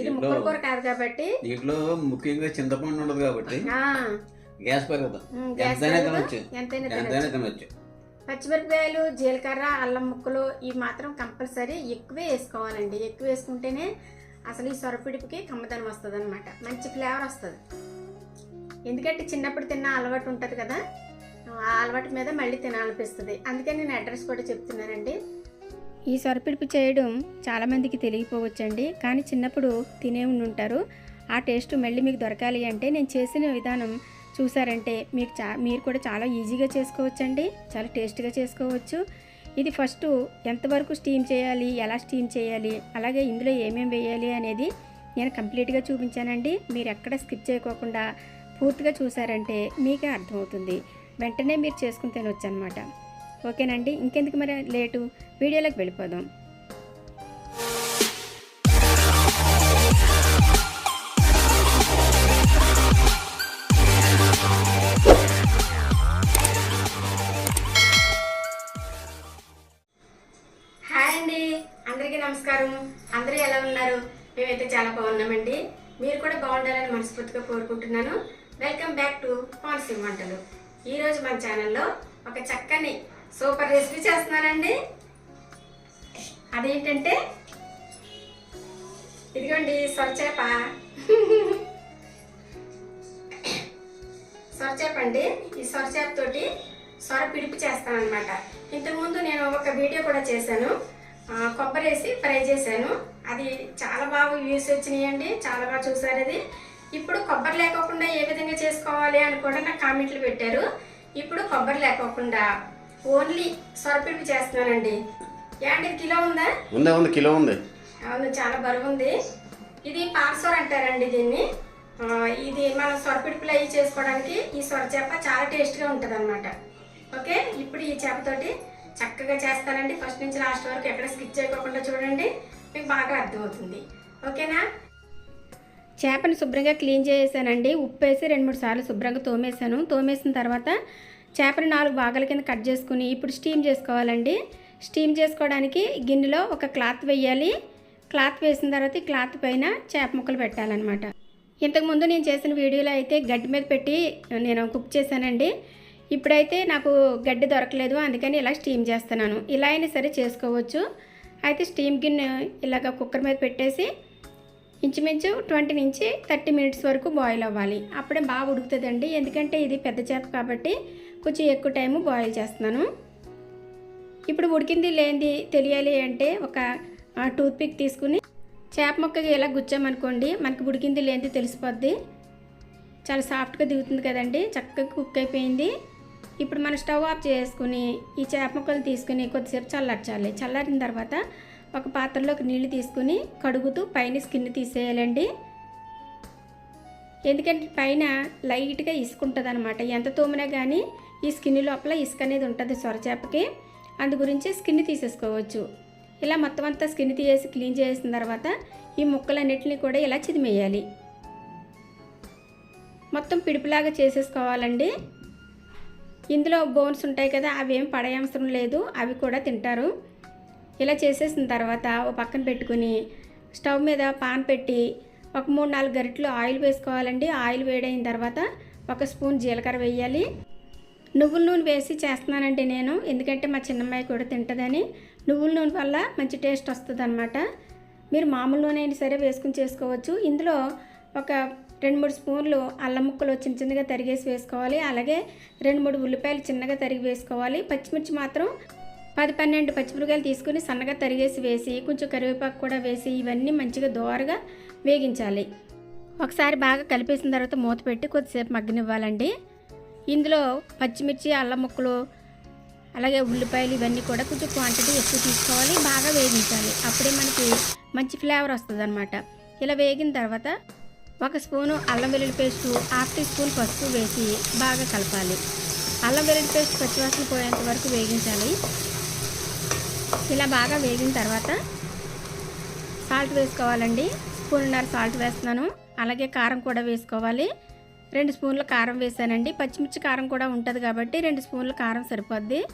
ఇది ముక్కల కూర కాదు కాబట్టి. దీంట్లో ముఖ్యంగా చింతపండు ఉండదు కాబట్టి గ్యాస్ పెరగదు ఎంతైనా పెరగదు, తినొచ్చు. ఎంతైనా తినొచ్చు. ఎంతైనా తినొచ్చు. పచ్చిమిరపకాయలు జీలకర్ర అల్లం ముక్కలు ఇవి మాత్రం కంపల్సరీ ఎక్కువే వేసుకోవాలండి. ఎక్కువ వేసుకుంటేనే అసలు ఈ సొరపిడిపికి కమ్మదనం వస్తుంది అనమాట మంచి ఫ్లేవర్ వస్తుంది. ఎందుకంటే చిన్నప్పుడు తిన్న అలవాటు ఉంటుంది కదా. ఆ అలవాటు మీద మళ్ళీ తినాలనిపిస్తుంది. అందుకే నేను అడ్రస్ కూడా చెప్తున్నానండి. ఈ సొరపిడిపి చేయడం చాలామందికి తెలియకపోవచ్చండి కానీ చిన్నప్పుడు తినే ఉండి ఉంటారు ఆ టేస్ట్ మళ్ళీ మీకు దొరకాలి అంటే నేను చేసిన విధానం చూసారంటే మీకు చా మీరు కూడా చాలా ఈజీగా చేసుకోవచ్చండి. చాలా టేస్ట్గా చేసుకోవచ్చు. ఇది ఫస్ట్ ఎంతవరకు స్టీమ్ చేయాలి ఎలా స్టీమ్ చేయాలి అలాగే ఇందులో ఏమేమి వేయాలి అనేది నేను కంప్లీట్గా చూపించానండి. మీరు ఎక్కడ స్కిప్ చేయకోకుండా పూర్తిగా చూసారంటే మీకే అర్థమవుతుంది. వెంటనే మీరు చేసుకుని తినొచ్చు అనమాట ఓకేనండి. ఇంకెందుకు మరి లేటు? వీడియోలోకి వెళ్ళిపోదాం. హాయ్ అండి. అందరికీ నమస్కారం. అందరూ ఎలా ఉన్నారు? మేమైతే చాలా బాగున్నామండి. మీరు కూడా బాగుండాలని మనస్ఫూర్తిగా కోరుకుంటున్నాను. వెల్కమ్ బ్యాక్ టు కోనసీమ వంటలు. ఈరోజు మన ఛానల్లో ఒక చక్కని సూపర్ రెసిపీ చేస్తున్నానండి. అదేంటంటే ఇదిగోండి సొరచేప. సొరచేప అండి. ఈ సొరచేప తోటి సొర పిడిపి చేస్తాను అనమాట ఇంతకుముందు నేను ఒక వీడియో కూడా చేశాను. కొబ్బరి వేసి ఫ్రై చేశాను. అది చాలా బాగా వ్యూస్ వచ్చినాయండి. చాలా బాగా చూసారు అది. ఇప్పుడు కొబ్బరి లేకోకుండా ఏ విధంగా చేసుకోవాలి అని కూడా నాకు కామెంట్లు పెట్టారు. ఇప్పుడు కొబ్బరి లేకోకుండా ఓన్లీ సొరపిడిపి చేస్తున్నానండి. ఇది కిలో ఉందా? ఉంది ఉంది కిలో ఉంది. అవును చాలా బరువు ఉంది. ఇది పార్సోర్ అంటారండి దీన్ని. ఇది మనం సొరపిడుపులు అవి చేసుకోవడానికి ఈ సొర చేప చాలా టేస్ట్గా ఉంటుంది అనమాట ఓకే? ఇప్పుడు ఈ చేపతోటి చక్కగా చేస్తానండి. ఫస్ట్ నుంచి లాస్ట్ వరకు ఎక్కడ స్కిప్ చేయకోకుండా చూడండి. మీకు బాగా అర్థమవుతుంది. ఓకేనా? చేపని శుభ్రంగా క్లీన్ చేసేసానండి. ఉప్పు వేసి రెండు మూడు సార్లు శుభ్రంగా తోమేసాను తోమేసిన తర్వాత చేపని నాలుగు భాగాల కింద కట్ చేసుకుని ఇప్పుడు స్టీమ్ చేసుకోవాలండి. స్టీమ్ చేసుకోవడానికి గిన్నెలో ఒక క్లాత్ వేయాలి. క్లాత్ వేసిన తర్వాత ఈ క్లాత్ పైన చేప ముక్కలు పెట్టాలన్నమాట. ఇంతకుముందు నేను చేసిన వీడియోలో అయితే గడ్డి మీద పెట్టి నేను కుక్ చేశానండి. ఇప్పుడైతే నాకు గడ్డి దొరకలేదు అందుకని ఇలా స్టీమ్ చేస్తున్నాను. ఇలా అయినా సరే చేసుకోవచ్చు. అయితే స్టీమ్ గిన్నె ఇలాగ కుక్కర్ మీద పెట్టేసి ఇంచుమించు ట్వంటీ నుంచి థర్టీ మినిట్స్ వరకు బాయిల్ అవ్వాలి. అప్పుడే బాగా ఉడుకుతుందండి. ఎందుకంటే ఇది పెద్ద చేప కాబట్టి కొంచెం ఎక్కువ టైము బాయిల్ చేస్తున్నాను. ఇప్పుడు ఉడికింది లేనిది తెలియాలి అంటే ఒక టూత్ పిక్ తీసుకుని చేప మొక్కకి ఇలా గుచ్చామనుకోండి మనకి ఉడికింది లేనిది తెలిసిపోద్ది. చాలా సాఫ్ట్గా దిగుతుంది కదండి చక్కగా కుక్ అయిపోయింది. ఇప్పుడు మనం స్టవ్ ఆఫ్ చేసుకుని ఈ చేప ముక్కలు తీసుకుని కొద్దిసేపు చల్లార్చాలి. చల్లారిన తర్వాత ఒక పాత్రలోకి నీళ్ళు తీసుకుని కడుగుతూ పైన స్కిన్ తీసేయాలండి. ఎందుకంటే పైన లైట్గా ఇసుకుంటుంది అనమాట ఎంత తోమినా కానీ ఈ స్కిన్ లోపల ఇసుక అనేది ఉంటుంది సొరచేపకి. అందు గురించి స్కిన్ తీసేసుకోవచ్చు. ఇలా మొత్తం అంతా స్కిన్ తీసేసి క్లీన్ చేసిన తర్వాత ఈ ముక్కలన్నిటిని కూడా ఇలా చిదిమేయాలి. మొత్తం పిడుపులాగా చేసేసుకోవాలండి. ఇందులో బోన్స్ ఉంటాయి కదా అవి ఏం పడేయవసరం లేదు అవి కూడా తింటారు. ఇలా చేసేసిన తర్వాత ఓ పక్కన పెట్టుకుని స్టవ్ మీద పాన్ పెట్టి ఒక మూడు నాలుగు గరిటెలు ఆయిల్ వేసుకోవాలండి. ఆయిల్ వేడైన తర్వాత ఒక స్పూన్ జీలకర్ర వేయాలి. నువ్వుల నూనె వేసి చేస్తున్నానండి నేను. ఎందుకంటే మా చిన్నమ్మాయి కూడా తింటుందని. నువ్వుల నూనె వల్ల మంచి టేస్ట్ వస్తుంది అనమాట మీరు మామూలు నూనె అయినా సరే వేసుకుని చేసుకోవచ్చు. ఇందులో ఒక రెండు మూడు స్పూన్లు అల్లం ముక్కలు చిన్న చిన్నగా తరిగేసి వేసుకోవాలి. అలాగే రెండు మూడు ఉల్లిపాయలు చిన్నగా తరిగి వేసుకోవాలి. పచ్చిమిర్చి మాత్రం పది పన్నెండు పచ్చిమిరకాయలు తీసుకుని సన్నగా తరిగేసి వేసి కొంచెం కరివేపాకు కూడా వేసి ఇవన్నీ మంచిగా దోరగా వేగించాలి. ఒకసారి బాగా కలిపేసిన తర్వాత మూత పెట్టి కొద్దిసేపు మగ్గనివ్వాలండి. ఇందులో పచ్చిమిర్చి అల్లం ముక్కలు అలాగే ఉల్లిపాయలు ఇవన్నీ కూడా కొంచెం క్వాంటిటీ ఎక్కువ తీసుకోవాలి బాగా వేగించాలి. అప్పుడే మనకి మంచి ఫ్లేవర్ వస్తుంది ఇలా వేగిన తర్వాత ఒక స్పూను అల్లం వెల్లుల్లి పేస్టు హాఫ్ టీ స్పూన్ పసుపు వేసి బాగా కలపాలి. అల్లం వెల్లుల్లి పేస్ట్ పచ్చివాసన పోయేంత వరకు వేగించాలి. ఇలా బాగా వేగిన తర్వాత సాల్ట్ వేసుకోవాలండి. స్పూన్నర సాల్ట్ వేస్తున్నాను. అలాగే కారం కూడా వేసుకోవాలి. రెండు స్పూన్ల కారం వేసానండి. పచ్చిమిర్చి కారం కూడా ఉంటుంది కాబట్టి రెండు స్పూన్ల కారం సరిపోద్ది.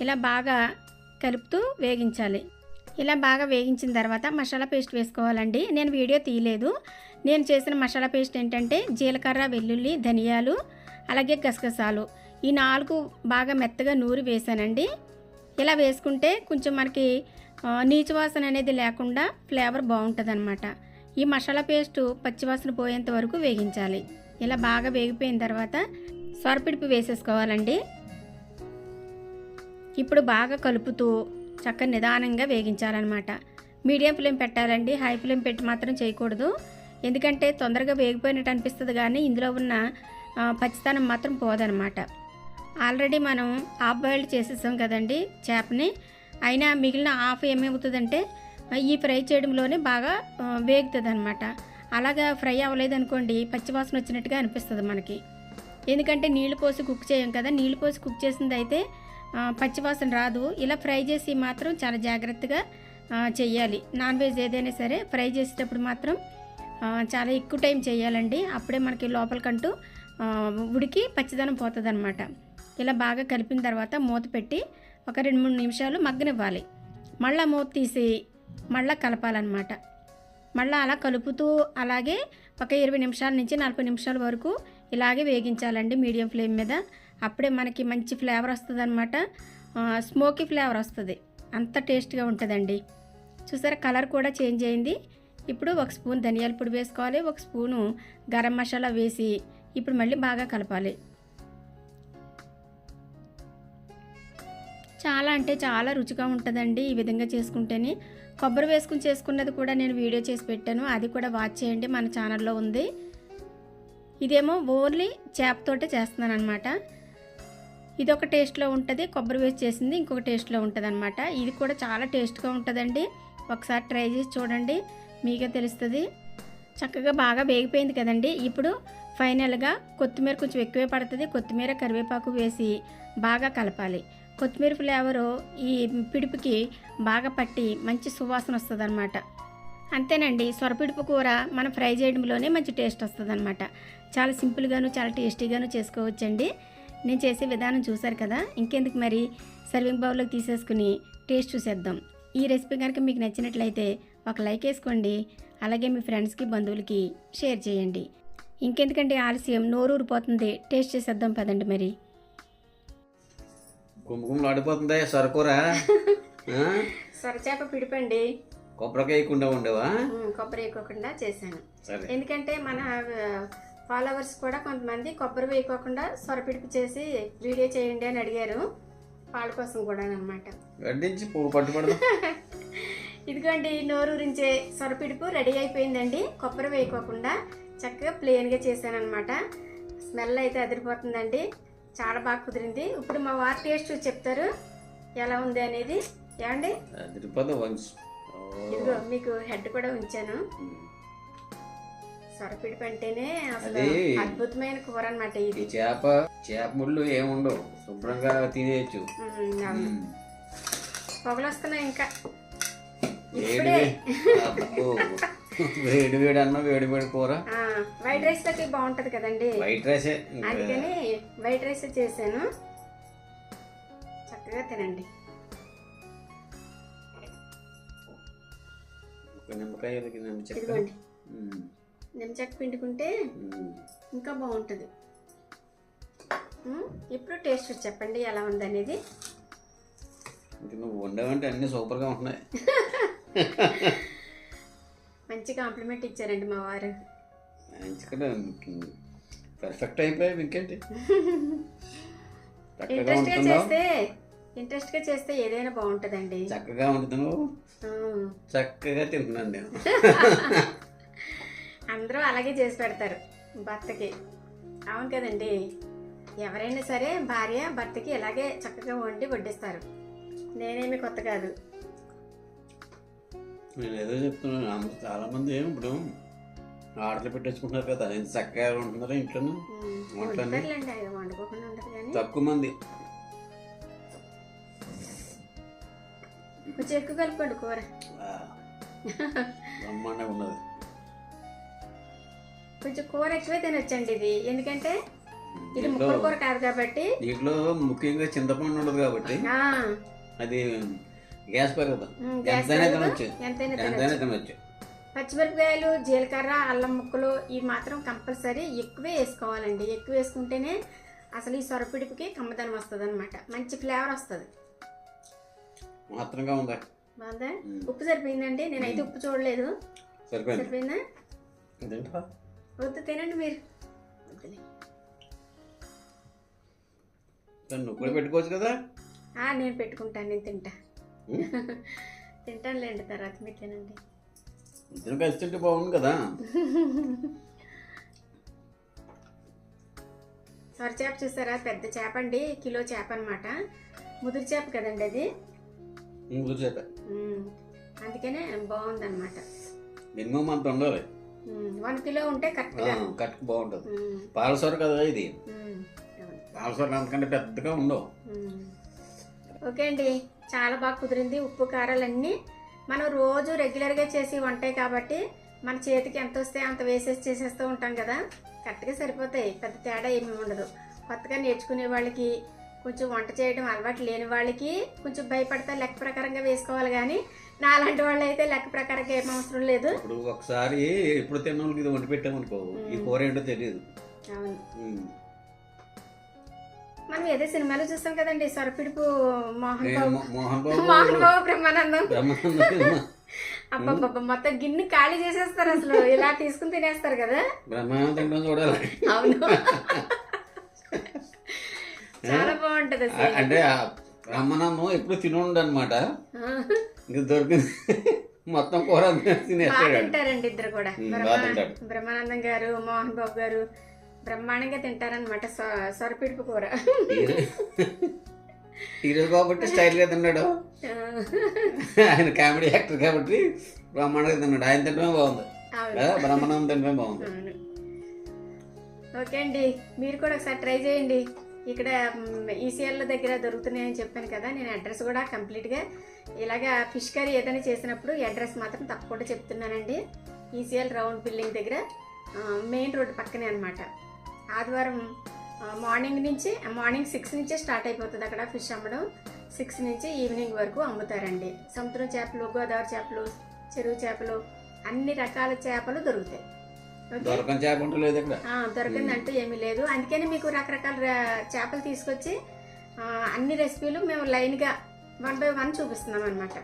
ఇలా బాగా కలుపుతూ వేగించాలి. ఇలా బాగా వేగించిన తర్వాత మసాలా పేస్ట్ వేసుకోవాలండి. నేను వీడియో తీయలేదు. నేను చేసిన మసాలా పేస్ట్ ఏంటంటే జీలకర్ర వెల్లుల్లి ధనియాలు అలాగే గసగసాలు. ఈ నాలుగు బాగా మెత్తగా నూరి వేసానండి. ఇలా వేసుకుంటే కొంచెం మనకి నీచు వాసన అనేది లేకుండా ఫ్లేవర్ బాగుంటుంది ఈ మసాలా పేస్ట్ పచ్చివాసన పోయేంత వరకు వేగించాలి. ఇలా బాగా వేగిపోయిన తర్వాత సొరపిడుపు వేసేసుకోవాలండి. ఇప్పుడు బాగా కలుపుతూ చక్కగా నిదానంగా వేగించాలన్నమాట. మీడియం ఫ్లేమ్ పెట్టాలండి. హై ఫ్లేమ్ పెట్టి మాత్రం చేయకూడదు. ఎందుకంటే తొందరగా వేగిపోయినట్టు అనిపిస్తుంది కానీ ఇందులో ఉన్న పచ్చితనం మాత్రం పోదనమాట ఆల్రెడీ మనం హాఫ్ బాయిల్డ్ చేసేసాం కదండి చేపని. అయినా మిగిలిన హాఫ్ ఏమవుతుందంటే ఈ ఫ్రై చేయడంలోనే బాగా వేగుతుంది అనమాట అలాగా ఫ్రై అవ్వలేదు అనుకోండి పచ్చివాసన వచ్చినట్టుగా అనిపిస్తుంది మనకి. ఎందుకంటే నీళ్ళు పోసి కుక్ చేయం కదా నీళ్ళు పోసి కుక్ చేసింది అయితే పచ్చివాసన రాదు. ఇలా ఫ్రై చేసి మాత్రం చాలా జాగ్రత్తగా చేయాలి నాన్ వెజ్ ఏదైనా సరే ఫ్రై చేసేటప్పుడు మాత్రం చాలా ఎక్కువ టైం చేయాలండి అప్పుడే మనకి లోపలికంటూ ఉడికి పచ్చిదనం పోతుంది ఇలా బాగా కలిపిన తర్వాత మూత పెట్టి ఒక రెండు మూడు నిమిషాలు మగ్గనివ్వాలి. మళ్ళీ మూత తీసి మళ్ళీ కలపాలన్నమాట. మళ్ళీ అలా కలుపుతూ అలాగే ఒక ఇరవై నిమిషాల నుంచి నలభై నిమిషాల వరకు ఇలాగే వేగించాలండి మీడియం ఫ్లేమ్ మీద. అప్పుడే మనకి మంచి ఫ్లేవర్ వస్తుంది అనమాట స్మోకీ ఫ్లేవర్ వస్తుంది. అంత టేస్ట్గా ఉంటుందండి. చూసారా కలర్ కూడా చేంజ్ అయింది. ఇప్పుడు ఒక స్పూన్ ధనియాల పొడి వేసుకోవాలి ఒక స్పూను గరం మసాలా వేసి ఇప్పుడు మళ్ళీ బాగా కలపాలి. చాలా అంటే చాలా రుచిగా ఉంటుందండి ఈ విధంగా చేసుకుంటేనే. కొబ్బరి వేసుకుని చేసుకున్నది కూడా నేను వీడియో చేసి పెట్టాను. అది కూడా వాచ్ చేయండి మన ఛానల్లో ఉంది. ఇదేమో ఓన్లీ చేపతోటే చేస్తున్నాను అనమాట ఇది ఒక టేస్ట్లో ఉంటుంది కొబ్బరి వేసి చేసింది ఇంకొక టేస్ట్లో ఉంటుంది అనమాట ఇది కూడా చాలా టేస్ట్గా ఉంటుందండి. ఒకసారి ట్రై చేసి చూడండి మీకే తెలుస్తుంది. చక్కగా బాగా వేగిపోయింది కదండి. ఇప్పుడు ఫైనల్గా కొత్తిమీర కొంచెం ఎక్కువే పడుతుంది కొత్తిమీర కరివేపాకు వేసి బాగా కలపాలి. కొత్తిమీర ఫ్లేవరు ఈ పిడుపుకి బాగా పట్టి మంచి సువాసన వస్తుంది అనమాట అంతేనండి సొరపిడుపు కూర మనం ఫ్రై చేయడంలోనే మంచి టేస్ట్ వస్తుంది అనమాట చాలా సింపుల్గాను చాలా టేస్టీగాను చేసుకోవచ్చండి. నేను చేసే విధానం చూశారు కదా ఇంకెందుకు మరి? సర్వింగ్ బౌల్లోకి తీసేసుకుని టేస్ట్ చూసేద్దాం. ఈ రెసిపీ కనుక మీకు నచ్చినట్లయితే ఒక లైక్ వేసుకోండి అలాగే మీ ఫ్రెండ్స్కి బంధువులకి షేర్ చేయండి. ఇంకెందుకంటే ఆలస్యం? నోరు ఊరిపోతుంది టేస్ట్ చేసేద్దాం పదండి మరి. కుంకుమలు ఆడిపోతుంది సరకూర? సొరచేప పిడిపండి. కొబ్బరికాయ వేయకుండా ఉండేవా? కొబ్బరి వేయకోకుండా చేశాను. ఎందుకంటే మన ఫాలోవర్స్ కూడా కొంతమంది కొబ్బరి వేయకోకుండా సొరపిడిపి చేసి వీడియో చేయండి అని అడిగారు. వాళ్ళ కోసం కూడా అనమాట ఇదిగోండి నోరూరించే సొరపిడుపు రెడీ అయిపోయిందండి. కొబ్బరి వేయకోకుండా చక్కగా ప్లెయిన్గా చేశాను అనమాట స్మెల్ అయితే అదిరిపోతుందండి. చాలా బాగా కుదిరింది. ఇప్పుడు మా వారి టేస్ట్ చూసి చెప్తారు. ఎలా ఉంది అనేది. ఏమండి? ఇదిగో మీకు హెడ్ కూడా ఉంచాను. సొరపిడిపు అంటేనే అసలు అది- అద్భుతమైన కూర అనమాట ఇది చేప చేప ముళ్ళు ఏముండవు శుభ్రంగా తినేయచ్చు. పొగలు వస్తున్నాయి ఇంకా. ఇప్పుడే. వేడి వేడి అన్న వేడి వేడి కూర. వైట్ రైస్లోకి బాగుంటది కదండి. వైట్ రైసే అందుకని వైట్ రైస్ చేశాను. చక్కగా తినండి. నిమ్మకాయ నిమ్మచెక్క. ఇదిగోండి. ఉమ్. నిమ్మచెక్క పిండుకుంటే. ఇంకా బాగుంటుంది. ఇప్పుడు టేస్ట్ చెప్పండి ఎలా ఉందనేది. ఇంక నువ్వు వండావంటే అన్ని సూపర్గా ఉంటున్నాయి. మంచి కాంప్లిమెంట్ ఇచ్చారండి మా వారు. పర్ఫెక్ట్ అయిపోయాయి ఇంకేంటి ఇంట్రెస్ట్గా చేస్తే ఇంట్రెస్ట్గా చేస్తే ఏదైనా బాగుంటుందండి. చక్కగా ఉమ్, చక్కగా తింటున్నాను నేను. అందరూ అలాగే చేసి పెడతారు భర్తకి. అవును కదండి. ఎవరైనా సరే భార్య భర్తకి ఇలాగే చక్కగా వండి వడ్డిస్తారు. నేనేమి కొత్త కాదు. నేను ఏదో చెప్తున్నాను అందరూ చాలా మంది ఏం ఇప్పుడు ఆర్డర్లు పెట్టేసుకుంటున్నారు కదా. ఎంత చక్కగా ఉంటున్నారో ఇంట్లోనూ? కానీ. తక్కువ మంది. కొంచెం ఎక్కువ కలుపుకోండి కూర బ్రహ్మాండంగా ఉన్నది. కొంచెం కూర ఎక్కువే తినొచ్చండి ఇది. ఎందుకంటే ఇది ముక్కల కూర కాదు కాబట్టి. దీంట్లో ముఖ్యంగా చింతపండు ఉండదు కాబట్టి. అది గ్యాస్ పెరగదు ఎంతైనా తినొచ్చు. ఎంతైనా పచ్చిమిరపకాయలు జీలకర్ర అల్లం ముక్కలు ఇవి మాత్రం కంపల్సరీ ఎక్కువే వేసుకోవాలండి. ఎక్కువ వేసుకుంటేనే అసలు ఈ సొరపిడిపికి కమ్మదనం వస్తుంది అనమాట మంచి ఫ్లేవర్ వస్తుంది. మాత్రంగా ఉందా? బాగుందా. ఉప్పు సరిపోయిందండి. నేనైతే ఉప్పు చూడలేదు. సరిపోయింది. వద్దు తినండి మీరు. నువ్వు కూడా పెట్టుకోవచ్చు కదా? నేను పెట్టుకుంటాను నేను తింటా. తింటానులేండి తర్వాత మీరు తినండి. ఇద్దరు కలిసి తింటే బాగుంది కదా. సొర చేప చూసారా? పెద్ద చేప అండి. కిలో చేప అనమాట ముదురు చేప కదండి అది? ముందు చెప్పా ఉమ్, అందుకనే బాగుందన్నమాట. మినిమం అంత ఉండాలి. వన్ కిలో ఉంటే కరెక్ట్గా కట్టుకు బాగుంటుంది. పాలసొర కదా ఇది. పాలసొర అంతకంటే పెద్దగా ఉండవు. ఓకే అండి. చాలా బాగా కుదిరింది. ఉప్పు కారాలన్నీ మనం రోజు రెగ్యులర్గా చేసి వంటాయి కాబట్టి మన చేతికి ఎంత వస్తే అంత వేసేసి చేసేస్తూ ఉంటాం కదా. కరెక్ట్గా సరిపోతాయి. పెద్ద తేడా ఏమీ ఉండదు. కొత్తగా నేర్చుకునే వాళ్ళకి కొంచెం వంట చేయడం అలవాటు లేని వాళ్ళకి కొంచెం భయపడతా లెక్క ప్రకారంగా వేసుకోవాలి కానీ నా అలాంటి వాళ్ళు అయితే లెక్క ప్రకారంగా ఏం అవసరం లేదు. ఇప్పుడు ఒకసారి ఎప్పుడు తిన్న? ఇది వండి పెట్టామనుకో. ఈ కూర ఏంటో తెలియదు. అవును. మనం ఏదో సినిమాలో చూస్తాం కదండి సొరపిడుపు మోహన్ బాబు. మోహన్ బాబు బ్రహ్మానందం. అబ్బబ్బబ్బ మొత్తం గిన్నె ఖాళీ చేసేస్తారు అసలు. ఇలా తీసుకుని తినేస్తారు కదా. బ్రహ్మానందం చూడాలి. అవును. చాలా బాగుంటది అసలు. అంటే బ్రహ్మానందం ఎప్పుడు తినుండు అనమాట ఇంక దొరికింది. మొత్తం కూర తినేస్తాడు. తింటారండి ఇద్దరు కూడా. బ్రహ్మానందం గారు మోహన్ బాబు గారు బ్రహ్మాండంగా తింటారనమాట సొరపిడుపు కూర. హీరో కాబట్టి స్టైల్గా తిన్నాడు. ఆయన కామెడీ యాక్టర్ కాబట్టి బ్రహ్మాండంగా తిన్నాడు. ఆయన తినడమే బాగుంది. బ్రహ్మానందం తినడమే బాగుంది. ఓకే అండి. మీరు కూడా ఒకసారి ట్రై చేయండి. ఇక్కడ ఈసీఎల్ దగ్గర దొరుకుతున్నాయని చెప్పాను కదా నేను అడ్రస్ కూడా కంప్లీట్గా ఇలాగా ఫిష్ కర్రీ ఏదైనా చేసినప్పుడు అడ్రస్ మాత్రం తప్పకుండా చెప్తున్నానండి. ఈసీఎల్ రౌండ్ బిల్డింగ్ దగ్గర మెయిన్ రోడ్ పక్కనే అనమాట ఆదివారం మార్నింగ్ నుంచి మార్నింగ్ సిక్స్ నుంచే స్టార్ట్ అయిపోతుంది అక్కడ ఫిష్ అమ్మడం. సిక్స్ నుంచి ఈవినింగ్ వరకు అమ్ముతారండి. సముద్రం చేపలు గోదావరి చేపలు చెరువు చేపలు అన్ని రకాల చేపలు దొరుకుతాయి. ఓకే? దొరకని దొరికిందంటూ ఏమీ లేదు. అందుకని మీకు రకరకాల చేపలు తీసుకొచ్చి అన్ని రెసిపీలు మేము లైన్గా వన్ బై వన్ చూపిస్తున్నాం అనమాట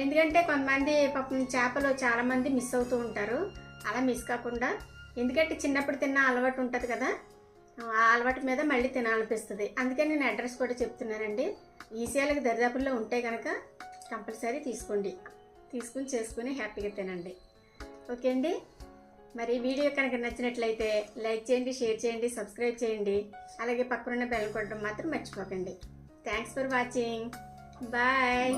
ఎందుకంటే కొంతమంది పాపం చేపలు చాలామంది మిస్ అవుతూ ఉంటారు. అలా మిస్ కాకుండా ఎందుకంటే చిన్నప్పుడు తిన్న అలవాటు ఉంటుంది కదా? ఆ అలవాటు మీద మళ్ళీ తినాలనిపిస్తుంది. అందుకని నేను అడ్రస్ కూడా చెప్తున్నానండి. ఈసీఆలకు దరిదాపుల్లో ఉంటే కనుక కంపల్సరీ తీసుకోండి. తీసుకుని చేసుకుని హ్యాపీగా తినండి. ఓకే అండి? మరి వీడియో కనుక నచ్చినట్లయితే లైక్ చేయండి షేర్ చేయండి సబ్స్క్రైబ్ చేయండి. అలాగే పక్కనున్న బెల్ కొట్టడం మాత్రం మర్చిపోకండి. Thanks for watching. బాయ్.